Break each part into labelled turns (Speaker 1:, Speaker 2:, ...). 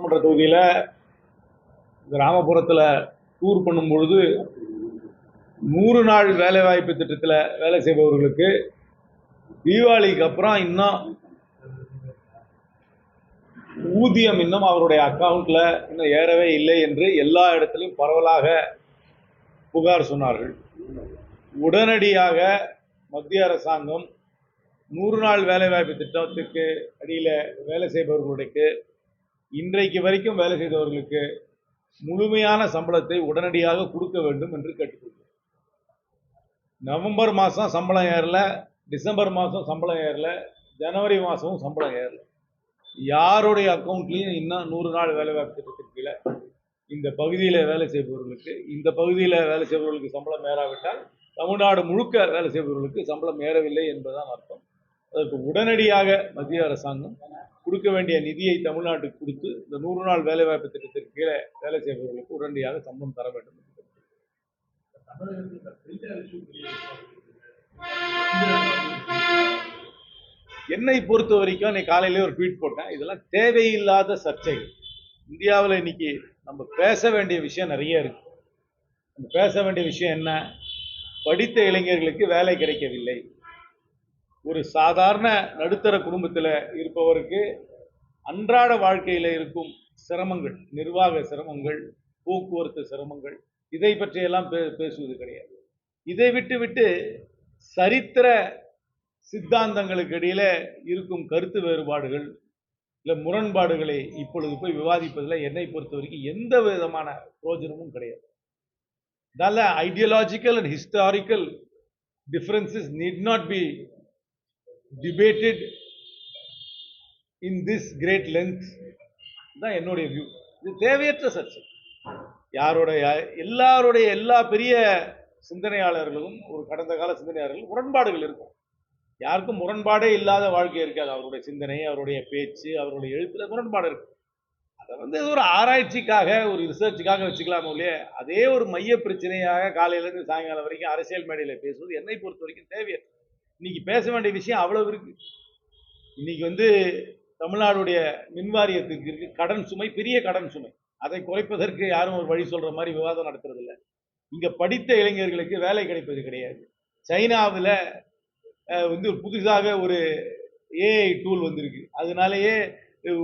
Speaker 1: சட்டமன்ற தொகுதியில் கிராமப்புறத்தில் டூர் பண்ணும் பொழுது நூறு நாள் வேலைவாய்ப்பு திட்டத்தில் வேலை செய்பவர்களுக்கு தீபாவளிக்கு அப்புறம் இன்னும் ஊதியம் இன்னும் அவருடைய அக்கௌண்ட்டில் இன்னும் ஏறவே இல்லை என்று எல்லா இடத்திலும் பரவலாக புகார் சொன்னார்கள். உடனடியாக மத்திய அரசாங்கம் நூறு நாள் வேலைவாய்ப்பு திட்டத்துக்கு அடியில் வேலை செய்பவர்களுக்கு இன்றைக்கு வரைக்கும் வேலை செய்தவர்களுக்கு முழுமையான சம்பளத்தை உடனடியாக கொடுக்க வேண்டும் என்று கேட்டுக்கொள்கிறேன் நவம்பர் மாதம் சம்பளம் ஏறல டிசம்பர் மாதம் சம்பளம் ஏறல ஜனவரி மாதமும் சம்பளம் ஏறல. யாருடைய அக்கௌண்ட்லேயும் இன்னும் நூறு நாள் வேலைவாய்ப்பு திட்டத்திற்கு கீழே இந்த பகுதியில் வேலை செய்பவர்களுக்கு இந்த பகுதியில் வேலை செய்பவர்களுக்கு சம்பளம் ஏறாவிட்டால் தமிழ்நாடு முழுக்க வேலை செய்பவர்களுக்கு சம்பளம் ஏறவில்லை என்பதுதான் அர்த்தம். அதற்கு உடனடியாக மத்திய அரசாங்கம் கொடுக்க வேண்டிய நிதியை தமிழ்நாட்டுக்கு கொடுத்து இந்த நூறு நாள் வேலைவாய்ப்பு திட்டத்திற்கு கீழே வேலை செய்பவர்களுக்கு உடனடியாக சம்பளம் தர வேண்டும் என்னை பொறுத்த வரைக்கும் இன்னைக்கு காலையிலே ஒரு ட்வீட் போட்டேன். இதெல்லாம் தேவையில்லாத சர்ச்சைகள். இந்தியாவில் இன்னைக்கு நம்ம பேச வேண்டிய விஷயம் நிறைய இருக்கு. நம்ம பேச வேண்டிய விஷயம் என்ன? படித்த இளைஞர்களுக்கு வேலை கிடைக்கவில்லை. ஒரு சாதாரண நடுத்தர குடும்பத்தில் இருப்பவருக்கு அன்றாட வாழ்க்கையில் இருக்கும் சிரமங்கள் நிர்வாக சிரமங்கள் போக்குவரத்து சிரமங்கள் இதை பற்றியெல்லாம் பே பேசுவது கிடையாது. இதை விட்டு விட்டு சரித்திர சித்தாந்தங்களுக்கு இடையில் இருக்கும் கருத்து வேறுபாடுகள் இல்லை முரண்பாடுகளை இப்பொழுது போய் விவாதிப்பதில் என்னை பொறுத்த வரைக்கும் எந்த விதமான பிரோஜனமும் கிடையாது. அதனால ideological and historical differences need not be debated in this great length தான் என்னுடைய வியூ இது தேவையற்ற சர்ச்சை. யாருடைய எல்லாருடைய எல்லா பெரிய சிந்தனையாளர்களும் ஒரு கடந்த கால சிந்தனையாளர்களும் முரண்பாடுகள் இருக்கும். யாருக்கும் முரண்பாடே இல்லாத வாழ்க்கை இருக்காது. அவருடைய சிந்தனை அவருடைய பேச்சு அவருடைய எழுத்துல முரண்பாடு இருக்கும் அதை வந்து ஒரு ஆராய்ச்சிக்காக ஒரு ரிசர்ச்சுக்காக வச்சுக்கலாம் இல்லையே? அதே ஒரு மைய பிரச்சனையாக காலையிலேருந்து சாயங்காலம் வரைக்கும் அரசியல் மேடையில் பேசுவது என்னை பொறுத்த வரைக்கும் தேவையற்ற இன்னைக்கு பேச வேண்டிய விஷயம் அவ்வளவு இருக்கு. இன்னைக்கு வந்து தமிழ்நாடுடைய மின்வாரியத்துக்கு இருக்கு. கடன் சுமை பெரிய கடன் சுமை. அதை குறைப்பதற்கு யாரும் ஒரு வழி சொல்ற மாதிரி விவாதம் நடத்துறது இல்ல இங்க படித்த இளைஞர்களுக்கு வேலை கிடைப்பது கிடையாது. சைனாவில் வந்து புதுசாக ஒரு ஏஐ டூல் வந்திருக்கு. அதனாலேயே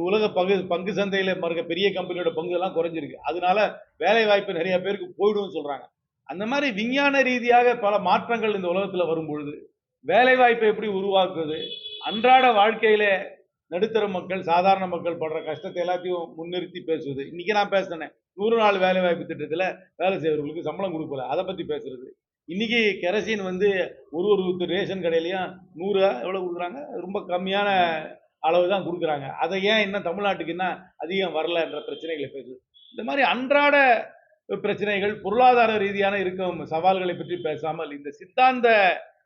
Speaker 1: உலக பங்கு பங்கு சந்தையில் மறுக்க பெரிய கம்பெனியோட பங்கு எல்லாம் குறைஞ்சிருக்கு. அதனால வேலை வாய்ப்பு நிறைய பேருக்கு போயிடும்னு சொல்றாங்க. அந்த மாதிரி விஞ்ஞான ரீதியாக பல மாற்றங்கள் இந்த உலகத்தில் வரும் வேலைவாய்ப்பை எப்படி உருவாக்குவது? அன்றாட வாழ்க்கையில் நடுத்தர மக்கள் சாதாரண மக்கள் படுற கஷ்டத்தை எல்லாத்தையும் முன்னிறுத்தி பேசுவது. இன்னைக்கு நான் பேசினேன் நூறு நாள் வேலைவாய்ப்பு திட்டத்தில் வேலை செய்யறவங்களுக்கு சம்பளம் கொடுக்கல. அதை பற்றி பேசுறது. இன்னைக்கு கெரசின் வந்து ஒரு ஒரு ரேஷன் கடையிலையும் நூறு எவ்வளோ கொடுக்குறாங்க? ரொம்ப கம்மியான அளவு தான் கொடுக்குறாங்க. அதை ஏன் இன்னும் தமிழ்நாட்டுக்கு என்ன அதிகம் வரல என்ற பிரச்சனைகளை பேசுது. இந்த மாதிரி அன்றாட பிரச்சனைகள் பொருளாதார ரீதியான இருக்கும் சவால்களை பற்றி பேசாமல் இந்த சித்தாந்த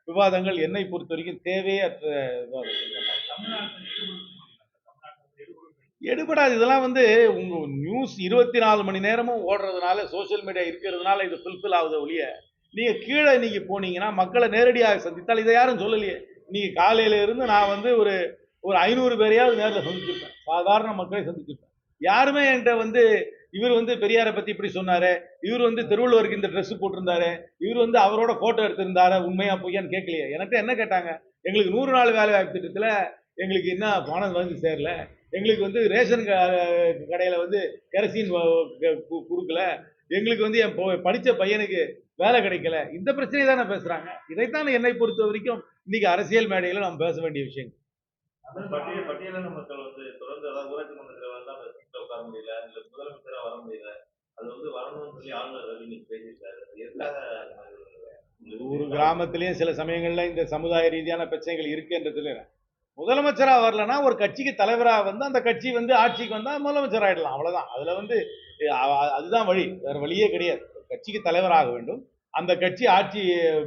Speaker 1: விவாதங்கள் என்னை பொறுத்த வரைக்கும் தேவையற்ற விவாதங்கள். எடுபடாது. இதெல்லாம் வந்து உங்க நியூஸ் இருபத்தி நாலு மணி நேரமும் ஓடுறதுனால சோசியல் மீடியா இருக்கிறதுனால இது ஃபுல்ஃபில் ஆகுது ஒழிய நீங்க கீழே நீங்க போனீங்கன்னா மக்களை நேரடியாக சந்தித்தால் இதை யாரும் சொல்லலையே. நீங்க காலையில இருந்து நான் வந்து ஒரு ஒரு ஐநூறு பேரையாவது நேரில் சந்திச்சிருப்பேன் சாதாரண மக்களை சந்திச்சிருப்பேன் யாருமே என்கிட்ட வந்து இவர் வந்து பெரியாரை பத்தி இப்படி சொன்னாரு. இவர் வந்து திருவள்ளுவருக்கு இந்த ட்ரெஸ் போட்டிருந்தாரு. இவர் வந்து அவரோட போட்டோ எடுத்திருந்தாரு. உண்மையா பொய்யான்னு கேட்கலையே. என்கிட்ட என்ன கேட்டாங்க? எங்களுக்கு நூறு நாள் வேலை வாய்ப்பு திட்டத்துல எங்களுக்கு என்ன பணம் வந்து சேரல. எங்களுக்கு வந்து ரேஷன் கடையில வந்து கெரசின் கொடுக்கல. எங்களுக்கு வந்து என் படித்த பையனுக்கு வேலை கிடைக்கல. இந்த பிரச்சனையை தானே பேசுறாங்க. இதைத்தான் என்னை பொறுத்த வரைக்கும் இன்னைக்கு அரசியல் மேடையில நாம் பேச வேண்டிய விஷயம்
Speaker 2: சீட்ல உட்கார முடியல இல்ல முதலமைச்சரா வர முடியல அது வந்து வரணும்னு சொல்லி ஆளுநர் ரவி பேசியிருக்காரு. எதுக்காக
Speaker 1: ஒரு கிராமத்திலயும் சில சமயங்கள்ல இந்த சமுதாய ரீதியான பிரச்சனைகள் இருக்குன்றதுல முதலமைச்சரா வரலன்னா ஒரு கட்சிக்கு தலைவரா வந்து அந்த கட்சி வந்து ஆட்சிக்கு வந்தா முதலமைச்சர் ஆயிடலாம் அவ்வளவுதான். அதுல வந்து அதுதான் வழி. வேற வழியே கிடையாது. கட்சிக்கு தலைவராக வேண்டும். அந்த கட்சி ஆட்சி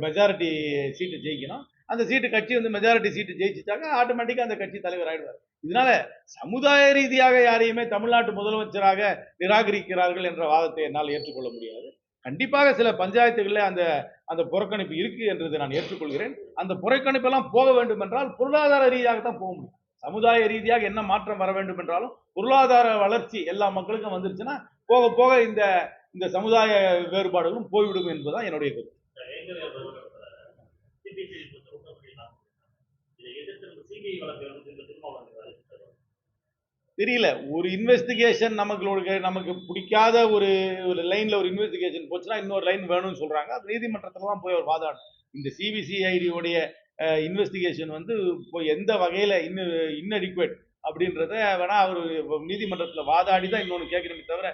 Speaker 1: மெஜாரிட்டி சீட்டு ஜெயிக்கணும். அந்த சீட்டு கட்சி வந்து மெஜாரிட்டி சீட்டு ஜெயிச்சுட்டாங்க ஆட்டோமேட்டிக்காக அந்த கட்சி தலைவர் ஆயிடுவார். இதனால சமுதாய ரீதியாக யாரையுமே தமிழ்நாட்டு முதலமைச்சராக நிராகரிக்கிறார்கள் என்ற வாதத்தை என்னால் ஏற்றுக்கொள்ள முடியாது. கண்டிப்பாக சில பஞ்சாயத்துகளில் அந்த அந்த புறக்கணிப்பு இருக்கு என்றதை நான் ஏற்றுக்கொள்கிறேன். அந்த புறக்கணிப்பெல்லாம் போக வேண்டும் என்றால் பொருளாதார ரீதியாக தான் போக முடியும். சமுதாய ரீதியாக என்ன மாற்றம் வர வேண்டும் என்றாலும் பொருளாதார வளர்ச்சி எல்லா மக்களுக்கும் வந்துருச்சுன்னா போக போக இந்த இந்த சமுதாய வேறுபாடுகளும் போய்விடும் என்பதுதான் என்னுடைய கருத்து
Speaker 3: சிபிசிஐடி பொறுத்த வரைக்கும் அப்படின்னா இதை எதிர்த்து நம்ம சிபிஐ வழக்கு வந்து இந்த திருமாவளவன்
Speaker 1: தெரியல. ஒரு இன்வெஸ்டிகேஷன் நமக்கு நமக்கு பிடிக்காத ஒரு ஒரு லைனில் ஒரு இன்வெஸ்டிகேஷன் போச்சுன்னா இன்னொரு லைன் வேணும்னு சொல்கிறாங்க அது நீதிமன்றத்தில் தான் போய் ஒரு வாதாடும் இந்த சிபிசிஐடியுடைய இன்வெஸ்டிகேஷன் வந்து இப்போ எந்த வகையில் இன்னும் இன்னடிக்குவேட் அப்படின்றத வேணா அவர் நீதிமன்றத்தில் வாதாடி தான் இன்னொன்று கேட்கணுமே தவிர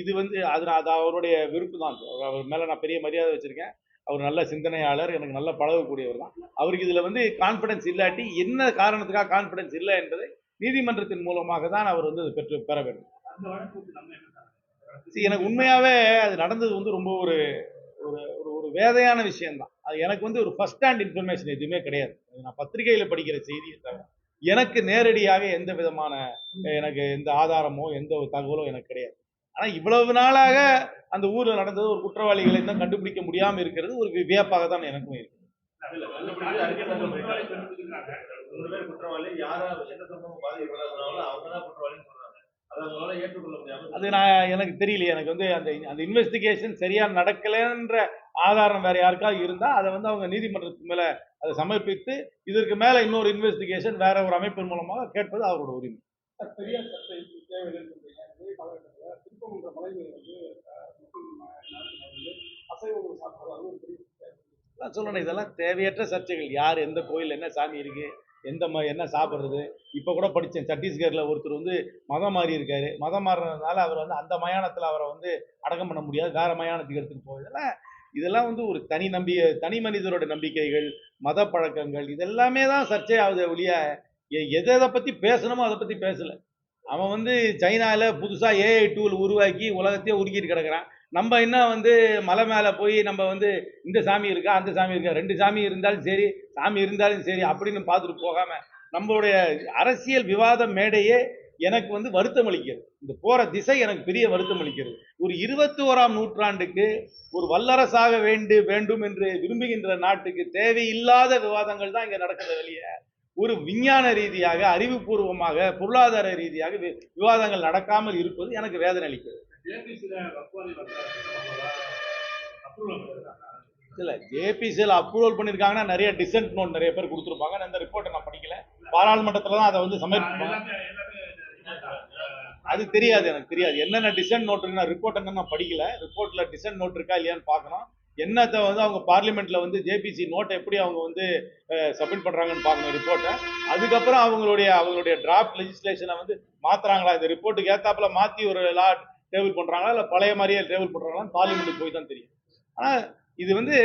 Speaker 1: இது வந்து அது நான் அது அவருடைய விருப்பு தான். அவர் மேலே நான் பெரிய மரியாதை வச்சுருக்கேன். அவர் நல்ல சிந்தனையாளர் எனக்கு நல்ல பழகக்கூடியவர் தான் அவருக்கு இதில் வந்து கான்ஃபிடன்ஸ் இல்லாட்டி என்ன காரணத்துக்காக கான்ஃபிடன்ஸ் இல்லை என்பதை நீதிமன்றத்தின் மூலமாக தான் அவர் வந்து பெற்று பெற வேண்டும். எனக்கு உண்மையாகவே அது நடந்தது வந்து ரொம்ப ஒரு ஒரு ஒரு ஒரு வேதையான விஷயம்தான். அது எனக்கு வந்து ஒரு ஃபஸ்ட் ஹேண்ட் இன்ஃபர்மேஷன் எதுவுமே கிடையாது. நான் பத்திரிகையில் படிக்கிற செய்தியை தவிர எனக்கு நேரடியாக எந்த விதமான எனக்கு எந்த ஆதாரமோ எந்த ஒரு தகவலோ எனக்கு கிடையாது. ஆனா இவ்வளவு நாளாக அந்த ஊர்ல நடந்தது ஒரு குற்றவாளிகளை தான் கண்டுபிடிக்க முடியாம இருக்கிறது ஒரு வியப்பாக தான் எனக்கும் இருக்கு.
Speaker 2: அது
Speaker 1: நான் எனக்கு தெரியல எனக்கு வந்து அந்த அந்த இன்வெஸ்டிகேஷன் சரியா நடக்கலைன்ற ஆதாரம் வேற யாருக்காவது இருந்தா அதை வந்து அவங்க நீதிமன்றத்துக்கு மேல அதை சமர்ப்பித்து இதற்கு மேல இன்னொரு இன்வெஸ்டிகேஷன் வேற ஒரு அமைப்பின் மூலமாக கேட்பது அவரோட உரிமை. நான் சொல்லணும் இதெல்லாம் தேவையற்ற சர்ச்சைகள். யார் எந்த கோயில் என்ன சாமி இருக்குது எந்த ம என்ன சாப்பிட்றது இப்போ கூட படித்தேன் சத்தீஸ்கரில் ஒருத்தர் வந்து மதம் மாறி இருக்காரு. மதம் மாறினதுனால அவர் வந்து அந்த மயானத்தில் அவரை வந்து அடக்கம் பண்ண முடியாது. வேறு மயானத்துக்கு எடுத்துகிட்டு போய் இதெல்லாம் இதெல்லாம் வந்து ஒரு தனி நம்பி தனி மனிதரோட நம்பிக்கைகள் மத பழக்கங்கள் இதெல்லாமே தான் சர்ச்சையாகுது ஒழிய எ- எதை எதை பற்றி பேசணுமோ அதை பற்றி பேசலை. அவன் வந்து சைனாவில் புதுசாக ஏஐ டூல் உருவாக்கி உலகத்தையே உருக்கிட்டு கிடக்குறான். நம்ம என்ன வந்து மலை மேலே போய் நம்ம வந்து இந்த சாமி இருக்கா அந்த சாமி இருக்கா ரெண்டு சாமி இருந்தாலும் சரி சாமி இருந்தாலும் சரி அப்படின்னு பார்த்துட்டு போகாமல் நம்மளுடைய அரசியல் விவாத மேடையே எனக்கு வந்து வருத்தம் அளிக்கிறது. இந்த போகிற திசை எனக்கு பெரிய வருத்தம் அளிக்கிறது. ஒரு இருபத்தி ஓராம் நூற்றாண்டுக்கு ஒரு வல்லரசாக வேண்டு வேண்டும் என்று விரும்புகின்ற நாட்டுக்கு தேவையில்லாத விவாதங்கள் தான் இங்கே நடக்கிற வெளியே ஒரு விஞ்ஞான ரீதியாக அறிவுபூர்வமாக பொருளாதார ரீதியாக வி- விவாதங்கள் நடக்காமல் இருப்பது எனக்கு வேதனை அளிக்கிறது. இல்ல ஜேபிசியில் அப்ரூவல் பண்ணிருக்காங்கன்னா நிறைய டிசென்ட் நோட் நிறைய பேர் கொடுத்துருப்பாங்க. நான் இந்த ரிப்போர்ட்டை நான் படிக்கல. பாராளுமன்றத்துல தான் அதை வந்து சமர்ப்பிப்பாங்க. அது தெரியாது எனக்கு தெரியாது. என்னென்ன டிசென்ட் நோட் நான் ரிப்போர்ட் என்ன நான் படிக்கல. ரிப்போர்ட்ல டிசென்ட் நோட் இருக்கா இல்லையான்னு பார்க்கணும். என்னத்தை வந்து அவங்க பார்லிமெண்ட்ல வந்து ஜேபிசி நோட்டை எப்படி அவங்க வந்து சப்மிட் பண்றாங்கன்னு பார்க்கணும் ரிப்போர்ட்டை அதுக்கப்புறம் அவங்களுடைய அவங்களுடைய டிராஃப்ட் லெஜிஸ்லேஷனை வந்து மாத்துறாங்களா? இந்த ரிப்போர்ட்டுக்கு ஏத்தாப்புல மாத்தி ஒரு லா டேபிள் பண்ணுறாங்களா இல்லை பழைய மாதிரியே டேபிள் பண்ணுறாங்களா பார்லிமெண்ட்டுக்கு போய் தான் தெரியும். ஆனால் இது வந்து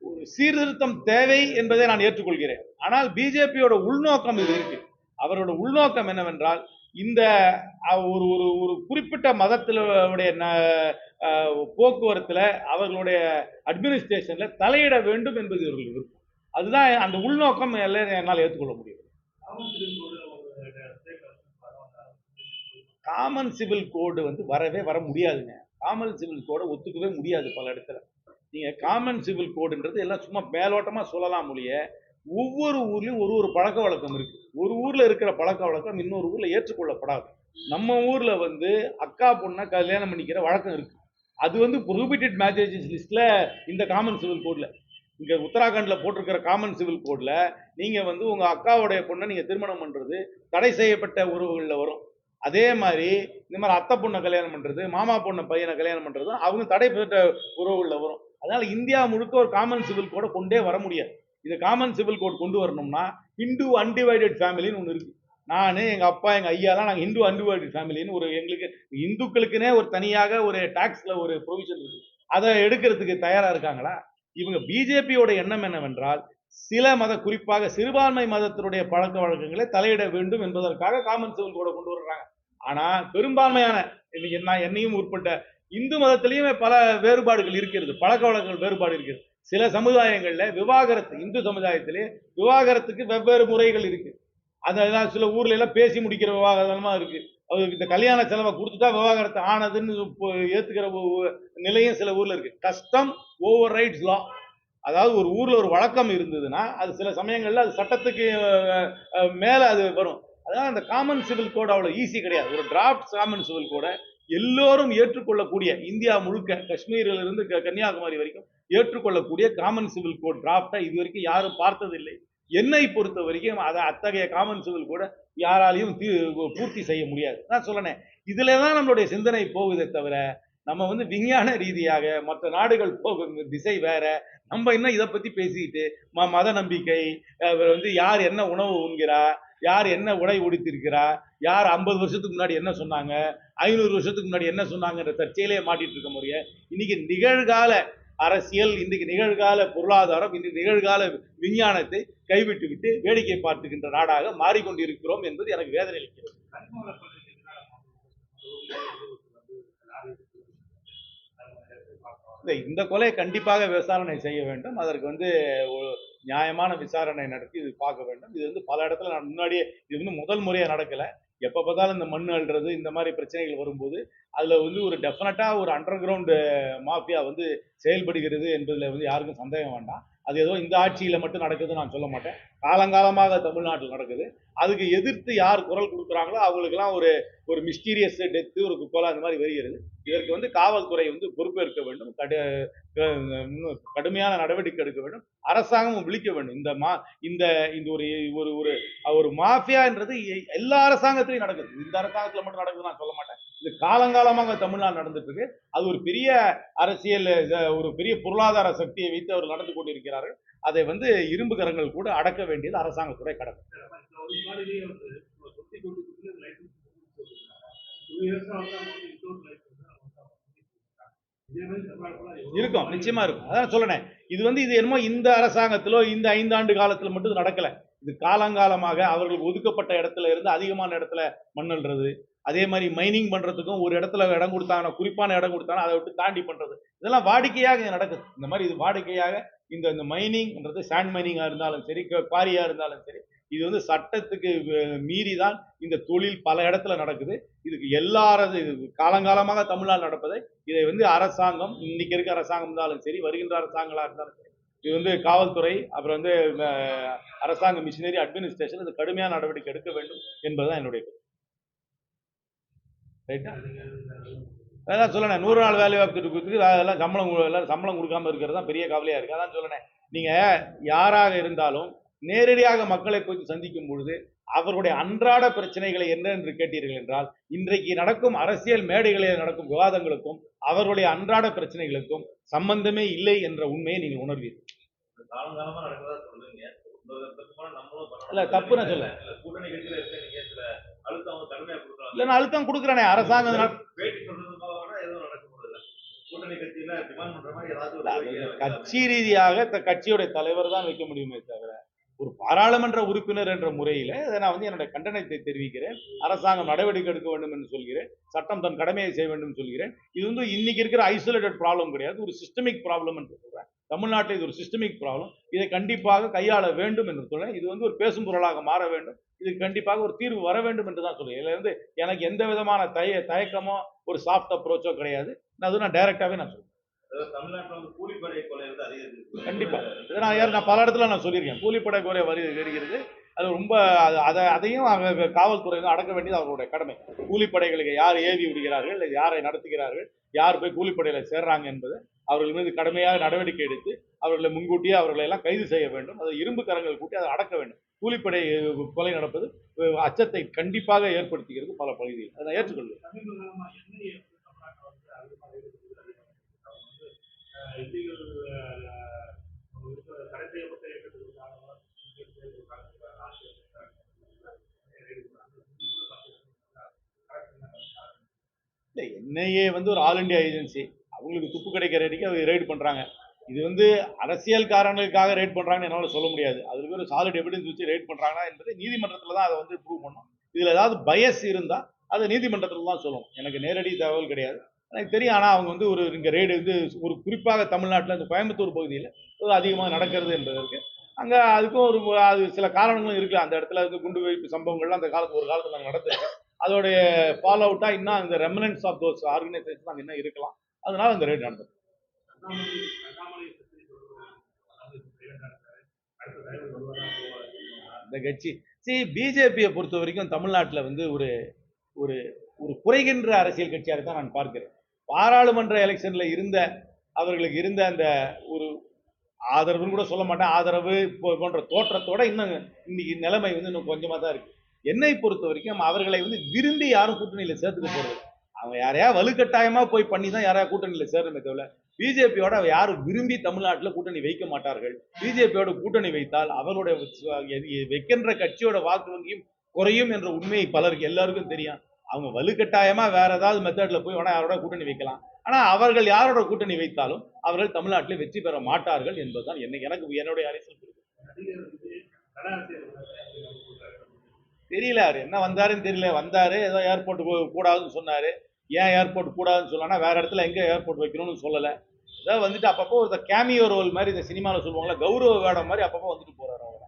Speaker 1: ஒரு சீர்திருத்தம் தேவை என்பதை நான் ஏற்றுக்கொள்கிறேன். ஆனால் பிஜேபியோட உள்நோக்கம் இது இருக்கு. அவரோட உள்நோக்கம் என்னவென்றால் இந்த ஒரு ஒரு ஒரு குறிப்பிட்ட மதத்தினுடைய ந- அவர்களுடைய அட்மினிஸ்ட்ரேஷனில் தலையிட வேண்டும் என்பது இவர்கள் விருப்பம். அதுதான் அந்த உள்நோக்கம் எல்லாம் என்னால் ஏற்றுக்கொள்ள முடியும். காமன் சிவில் கோடு வந்து வரவே வர முடியாதுங்க. காமன் சிவில் கோடை ஒத்துக்கவே முடியாது பல இடத்துல. நீங்கள் காமன் சிவில் கோடுன்றது எல்லாம் சும்மா மேலோட்டமாக சொல்லலாம் ஒழிய ஒவ்வொரு ஊர்லேயும் ஒரு ஒரு பழக்க வழக்கம் இருக்குது ஒரு ஊரில் இருக்கிற பழக்க வழக்கம் இன்னொரு ஊரில் ஏற்றுக்கொள்ளப்படாது. நம்ம ஊரில் வந்து அக்கா பொண்ணை கல்யாணம் பண்ணிக்கிற வழக்கம் இருக்குது அது வந்து ப்ரொஹிபிட்டட் மேரேஜஸ் லிஸ்ட்டில் இந்த காமன் சிவில் கோடில் இங்கே உத்தராகண்டில் போட்டிருக்கிற காமன் சிவில் கோடில் நீங்கள் வந்து உங்கள் அக்காவுடைய பொண்ணை நீங்கள் திருமணம் பண்ணுறது தடை செய்யப்பட்ட உறவுகளில் வரும். அதே மாதிரி இந்த மாதிரி அத்தை பொண்ணை கல்யாணம் பண்ணுறது மாமா பொண்ணை பையனை கல்யாணம் பண்ணுறது அவங்க தடை பெற்ற உறவுகளில் வரும். அதனால் இந்தியா முழுக்க ஒரு காமன் சிவில் கோடை கொண்டே வர முடியாது. இது காமன் சிவில் கோட் கொண்டு வரணும்னா ஹிந்து அன்டிவைடட் ஃபேமிலின்னு ஒன்று இருக்குது நான் எங்கள் அப்பா எங்கள் ஐயாலாம் நாங்கள் ஹிந்து அன்டிவைடட் ஃபேமிலின்னு ஒரு எங்களுக்கு இந்துக்களுக்குனே ஒரு தனியாக ஒரு டாக்ஸில் ஒரு ப்ரொவிஷன் இருக்குது அதை எடுக்கிறதுக்கு தயாராக இருக்காங்களா? இவங்க பிஜேபியோட எண்ணம் என்னவென்றால் சில மத குறிப்பாக சிறுபான்மை மதத்தினுடைய பழக்க வழக்கங்களை தலையிட வேண்டும் என்பதற்காக காமன் சிவில் கோடை கொண்டு வர்றாங்க ஆனா பெரும்பான்மையான இன்னைக்கு நான் என்னையும் உட்பட்ட இந்து மதத்திலையுமே பல வேறுபாடுகள் இருக்கிறது பழக்க வழக்கங்கள் வேறுபாடு இருக்கிறது சில சமுதாயங்கள்ல விவாகரத்து இந்து சமுதாயத்திலே விவாகரத்துக்கு வெவ்வேறு முறைகள் இருக்கு. அதெல்லாம் சில ஊர்ல எல்லாம் பேசி முடிக்கிற விவாகரமா இருக்கு. அவருக்கு இந்த கல்யாண செலவை கொடுத்துட்டா விவாகரத்து ஆனதுன்னு ஏத்துக்கிற நிலையும் சில ஊர்ல இருக்கு. Custom over rights law. அதாவது ஒரு ஊர்ல ஒரு வழக்கம் இருந்ததுன்னா அது சில சமயங்கள்ல அது சட்டத்துக்கு மேல அது வரும். அதனால் அந்த காமன் சிவில் கோட் அவ்வளோ ஈஸி கிடையாது. ஒரு டிராஃப்ட் காமன் சிவில் கோடை எல்லோரும் ஏற்றுக்கொள்ளக்கூடிய இந்தியா முழுக்க காஷ்மீரில் இருந்து க- கன்னியாகுமரி வரைக்கும் ஏற்றுக்கொள்ளக்கூடிய காமன் சிவில் கோட் டிராஃப்டை இது வரைக்கும் யாரும் பார்த்ததில்லை. என்னை பொறுத்த வரைக்கும் அதை அத்தகைய காமன் சிவில் கூட யாராலையும் தீ- பூர்த்தி செய்ய முடியாது. நான் சொல்லனேன். இதில் தான் நம்மளுடைய சிந்தனை போகுதே தவிர நம்ம வந்து விஞ்ஞான ரீதியாக மற்ற நாடுகள் போகும் திசை வேற. நம்ம இன்னும் இதை பற்றி பேசிக்கிட்டு ம மத நம்பிக்கை வந்து யார் என்ன உணவு உண்கிறா யார் என்ன உடை உடுத்திருக்கிறா? யார் ஐம்பது வருஷத்துக்கு முன்னாடி என்ன சொன்னாங்க? ஐநூறு வருஷத்துக்கு முன்னாடி என்ன சொன்னாங்கன்ற சர்ச்சையிலே மாட்டிட்டு இருக்க முடிய இன்னைக்கு நிகழ்கால அரசியல் இன்றைக்கு நிகழ்கால பொருளாதாரம் இன்றைக்கு நிகழ்கால விஞ்ஞானத்தை கைவிட்டு விட்டு வேடிக்கை பார்த்துக்கின்ற நாடாக மாறிக்கொண்டிருக்கிறோம் என்பது எனக்கு வேதனை அளிக்கிறது. இல்லை இந்த கொலை கண்டிப்பாக விசாரணை செய்ய வேண்டும். அதற்கு வந்து நியாயமான விசாரணை நடத்தி இது பார்க்க வேண்டும். இது வந்து பல இடத்துல நான் முன்னாடியே இது வந்து முதல் முறையாக நடக்கலை. எப்போ பார்த்தாலும் இந்த மண் அழுறது இந்த மாதிரி பிரச்சனைகள் வரும்போது அதில் வந்து ஒரு டெஃபினட்டாக ஒரு அண்டர் கிரவுண்டு மாஃபியா வந்து செயல்படுகிறது என்பதில் வந்து யாருக்கும் சந்தேகம் வேண்டாம். அது ஏதோ இந்த ஆட்சியில் மட்டும் நடக்குதுன்னு நான் சொல்ல மாட்டேன். காலங்காலமாக தமிழ்நாட்டில் நடக்குது. அதுக்கு எதிர்த்து யார் குரல் கொடுக்குறாங்களோ அவங்களுக்கெல்லாம் ஒரு ஒரு மிஸ்டீரியஸ் டெத்து ஒரு குக்கோலா அந்த மாதிரி வருகிறது இதற்கு வந்து காவல்துறை வந்து பொறுப்பேற்க வேண்டும். கடு இன்னும் கடுமையான நடவடிக்கை எடுக்க வேண்டும். அரசாங்கமும் விழிக்க வேண்டும். இந்த மா இந்த இந்த ஒரு ஒரு ஒரு ஒரு மாஃபியான்றது எ- எல்லா அரசாங்கத்திலையும் நடக்குது. இந்த அரசாங்கத்தில் மட்டும் நடக்குது நான் சொல்ல மாட்டேன். இது காலங்காலமாக தமிழ்நாடு நடந்துட்டு இருக்கு அது ஒரு பெரிய அரசியல் ஒரு பெரிய பொருளாதார சக்தியை வைத்து அவர் நடந்து கொண்டிருக்கிறார்கள். அதை வந்து இரும்பு கரங்கள் கூட அடக்க வேண்டியது அரசாங்கத்துடைய கடமை. இருக்கும் நிச்சயமா இருக்கும். அதான் சொல்லுனேன் இது வந்து இது என்னமோ இந்த அரசாங்கத்திலோ இந்த ஐந்தாண்டு காலத்துல மட்டும் நடக்கல. இது காலங்காலமாக அவர்கள் ஒதுக்கப்பட்ட இடத்துல இருந்து அதிகமான இடத்துல மண்ணல்றது அதே மாதிரி மைனிங் பண்ணுறதுக்கும் ஒரு இடத்துல இடம் கொடுத்தாங்கன்னா குறிப்பான இடம் கொடுத்தாங்கன்னா அதை விட்டு தாண்டி பண்ணுறது இதெல்லாம் வாடிக்கையாக நடக்குது. இந்த மாதிரி இது வாடிக்கையாக இந்த இந்த மைனிங்ன்றது சாண்ட் மைனிங்காக இருந்தாலும் சரி குவாரியாக இருந்தாலும் சரி இது வந்து சட்டத்துக்கு மீறி தான் இந்த தொழில் பல இடத்துல நடக்குது. இதுக்கு எல்லாரது இது காலங்காலமாக தமிழ்நாடு நடப்பதை இதை வந்து அரசாங்கம் இன்னைக்கு இருக்க அரசாங்கம் இருந்தாலும் சரி வருகின்ற அரசாங்கங்களாக இருந்தாலும் சரி இது வந்து காவல்துறை அப்புறம் வந்து அரசாங்க மிஷினரி அட்மினிஸ்ட்ரேஷன் இது கடுமையான நடவடிக்கை எடுக்க வேண்டும் என்பதுதான் என்னுடைய கருத்து. ரைட்டா அதான் சொல்லணேன் நூறு நாள் வேலை வாய்ப்பு அதெல்லாம் சம்பளம் எல்லாரும் சம்பளம் கொடுக்காம இருக்கிறது தான் பெரிய கவலையா இருக்கு. அதான் சொல்லணேன் நீங்க யாராக இருந்தாலும் நேரடியாக மக்களை போய் சந்திக்கும் பொழுது அவருடைய அன்றாட பிரச்சனைகளை என்ன என்று கேட்டீர்கள் என்றால் இன்றைக்கு நடக்கும் அரசியல் மேடைகளில் நடக்கும் விவாதங்களுக்கும் அவர்களுடைய அன்றாட பிரச்சனைகளுக்கும் சம்பந்தமே இல்லை என்ற உண்மையை நீங்கள் உணர்வீர்கள். இல்ல, தப்பு நான்.
Speaker 2: இல்ல, கூட்டணி சில அழுத்தம்
Speaker 1: கொடுக்குறேனே அரசாங்கம். கட்சி ரீதியாக கட்சியுடைய தலைவர் தான் வைக்க முடியுமே தவிர ஒரு பாராளுமன்ற உறுப்பினர் என்ற முறையில இதை நான் வந்து என்னுடைய கண்டனத்தை தெரிவிக்கிறேன். அரசாங்கம் நடவடிக்கை எடுக்க வேண்டும் என்று சொல்கிறேன். சட்டம் தன் கடமையை செய்ய வேண்டும் சொல்கிறேன். இது வந்து இன்னைக்கு இருக்கிற ஐசோலேட்டட் ப்ராப்ளம் கிடையாது ஒரு சிஸ்டமிக் ப்ராப்ளம் என்று சொல்றேன். தமிழ்நாட்டில் இது ஒரு சிஸ்டமிக் ப்ராப்ளம் இதை கண்டிப்பாக கையாள வேண்டும் என்று சொல்றேன் இது வந்து ஒரு பேசும் பொருளாக மாற வேண்டும். இது கண்டிப்பாக ஒரு தீர்வு வர வேண்டும் என்று தான் சொல்றேன். இதுல இருந்து எனக்கு எந்த விதமான தய தயக்கமோ ஒரு சாஃப்ட் அப்ரோச்சோ கிடையாது. நான் அது நான் டைரக்டாவே நான்
Speaker 2: கொலை அதிகரிச்சிருக்கு.
Speaker 1: கண்டிப்பா. இதை நான் ஏற- நான் பல இடத்துல நான் சொல்லியிருக்கேன். கூலிப்படை குறை வரி வருகிறது. அது ரொம்ப அது- அதை அதையும் அவங்க காவல்துறை அடக்க வேண்டியது அவர்களுடைய கடமை. கூலிப்படைகளுக்கு யார் ஏவி விடுகிறார்கள் இல்லை யாரை நடத்துகிறார்கள் யார் போய் கூலிப்படையில் சேர்றாங்க என்பது அவர்கள் மீது கடுமையாக நடவடிக்கை எடுத்து அவர்களை முன்கூட்டியே அவர்களை எல்லாம் கைது செய்ய வேண்டும். அதை இரும்பு கரங்கள் கூட்டி அதை அடக்க வேண்டும். கூலிப்படை கொலை நடப்பது அச்சத்தை கண்டிப்பாக ஏற்படுத்துகிறது பல பகுதியில் அதை நான் ஏற்றுக்கொள்வேன்
Speaker 3: சமீப காலமா எண்ணெய் வந்து தமிழ்நாட்டில் வந்து அதிகமாக இருக்குது அதிகமாக வந்து இல்லீகல் இருக்கிற தடை செய்யப்பட்ட இயக்கத்துக்கு
Speaker 1: இல்லை என்ஐஏ வந்து ஒரு ஆல் இண்டியா ஏஜென்சி. அவங்களுக்கு துப்பு கிடைக்கிற வரைக்கும் அவங்க ரைடு பண்ணுறாங்க இது வந்து அரசியல் காரணங்களுக்காக ரைட் பண்ணுறாங்கன்னு என்னால் சொல்ல முடியாது. அதுக்கு ஒரு சாலிட் எவிடன்ஸ் வச்சு ரைட் பண்ணுறாங்களா என்பது நீதிமன்றத்தில் தான் அதை வந்து ப்ரூவ் பண்ணும் இதில் ஏதாவது பயஸ் இருந்தால் அதை நீதிமன்றத்தில் தான் சொல்லும் எனக்கு நேரடி தகவல் கிடையாது. எனக்கு தெரியும். ஆனால் அவங்க வந்து ஒரு இங்கே ரைடு வந்து ஒரு குறிப்பாக தமிழ்நாட்டில் இந்த கோயம்புத்தூர் பகுதியில் ஒரு அதிகமாக நடக்கிறது என்பதற்கு அங்கே அதுக்கும் ஒரு அது சில காரணங்களும் இருக்குது அந்த இடத்துல வந்து குண்டு வைப்பு சம்பவங்கள்லாம் அந்த காலத்து ஒரு காலத்தில் நாங்கள் நடந்திருக்கு. அதோடைய ஃபாலோ அவுட்டாக இன்னும் அந்த ரெமனன்ஸ் ஆஃப் தோஸ் ஆர்கனைசேஷன் அங்கே இன்னும் இருக்கலாம். அதனால அந்த ரேட் நடந்தது இந்த கட்சி. சி பிஜேபியை பொறுத்த வரைக்கும் தமிழ்நாட்டில் வந்து ஒரு ஒரு ஒரு குறைகின்ற அரசியல் கட்சியாக தான் நான் பார்க்கிறேன். பாராளுமன்ற எலெக்ஷன்ல இருந்த அவர்களுக்கு இருந்த அந்த ஒரு ஆதரவுன்னு கூட சொல்ல மாட்டேன். ஆதரவு போன்ற தோற்றத்தோட இன்னும் இன்னைக்கு நிலைமை வந்து இன்னும் கொஞ்சமாக தான் இருக்கு. என்னை பொறுத்த வரைக்கும் அவர்களை வந்து விரும்பி யாரும் கூட்டணியில் சேர்த்துக்க போறது அவங்க யாரையா வலுக்கட்டாயமா போய் பண்ணி தான் யாரையா கூட்டணியில் சேரணுமே தவிர பிஜேபியோட யாரும் விரும்பி தமிழ்நாட்டில் கூட்டணி வைக்க மாட்டார்கள். பிஜேபியோட கூட்டணி வைத்தால் அவருடைய வைக்கின்ற கட்சியோட வாக்கு வங்கியும் குறையும் என்ற உண்மையை பலருக்கு எல்லாருக்கும் தெரியும். அவங்க வலுக்கட்டாயமா வேற ஏதாவது மெத்தட்ல போய் வேணா யாரோட கூட்டணி வைக்கலாம். ஆனா அவர்கள் யாரோட கூட்டணி வைத்தாலும் அவர்கள் தமிழ்நாட்டில் வெற்றி பெற மாட்டார்கள் என்பதுதான் என்ன எனக்கு என்னுடைய அரசியல் புரிதல்.
Speaker 3: நடிகர் வந்து கல அரசியல் வந்தாரு அப்படின்னு அவர் சொல்றாரு.
Speaker 1: தெரியல அவர் என்ன வந்தாருன்னு தெரியல. வந்தார் ஏதோ ஏர்போர்ட் கூடாதுன்னு சொன்னார். ஏன் ஏர்போர்ட் கூடாதுன்னு சொன்னால் வேறு இடத்துல எங்கே ஏர்போர்ட் வைக்கணும்னு சொல்லலை. ஏதாவது வந்துட்டு அப்பப்போ ஒரு கேமியோ ரோல் மாதிரி இந்த சினிமாவில் சொல்லுவாங்களா கௌரவ வேடம் மாதிரி அப்பப்போ வந்துட்டு போகிறார் அவரை.